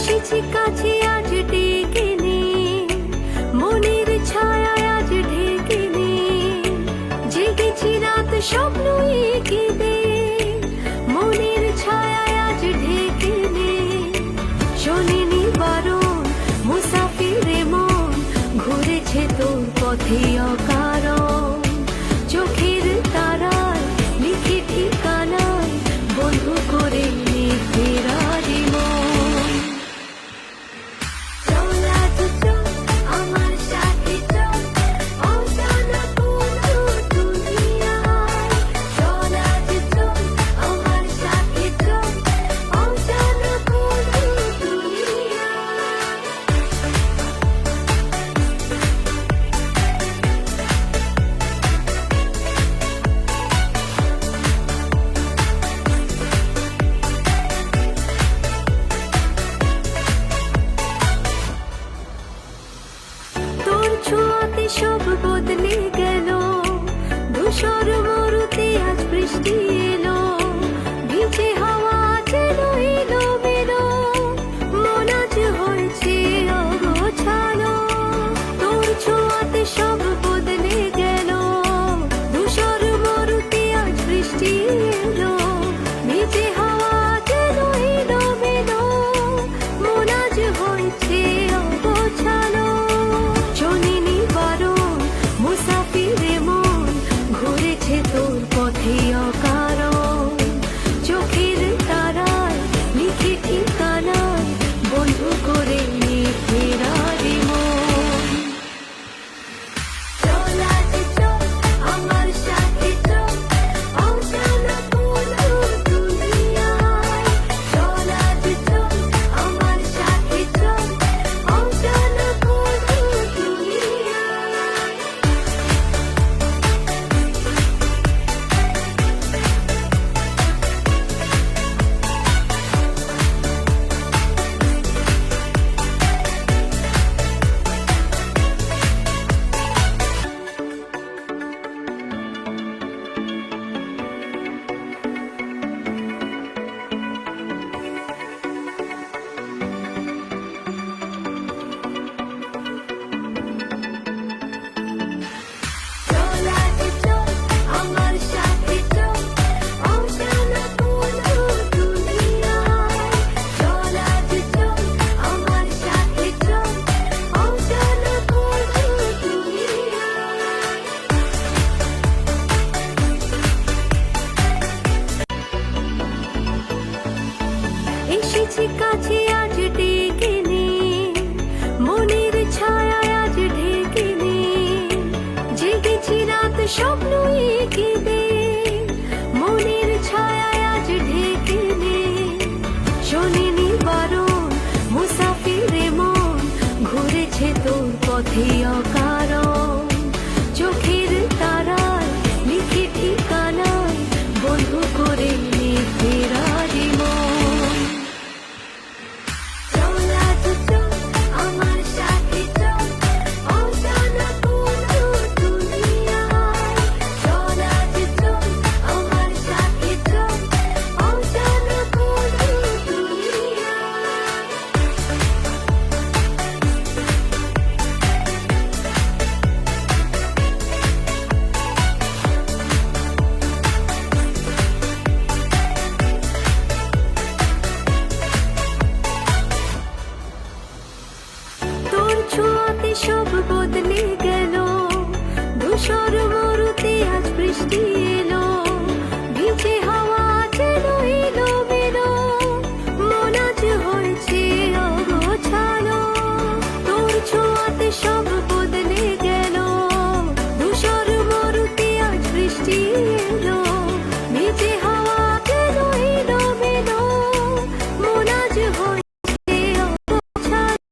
এসেছি কাছে আজ ডেকে নে। মনের ছায়া আজ ঢেকে নে। জেগেছি রাত স্বপ্ন এঁকে দে মনের ছায়া আজ ঢেকে নে। শোনেনি বারণ, মুসাফিরে মন ঘুরেছে তোর পথে অকাল sugar. এসেছি কাছে আজ ডেকে নে। মনের ছায়া আজ ঢেকে নে। জেগেছি রাত স্বপ্ন এঁকে দে মনের ছায়া আজ ঢেকে নে। শোনেনি বারণ, মুসাফিরে মন ঘুরেছে তোর পথে অকা সর্বরূপে আজ বৃষ্টি।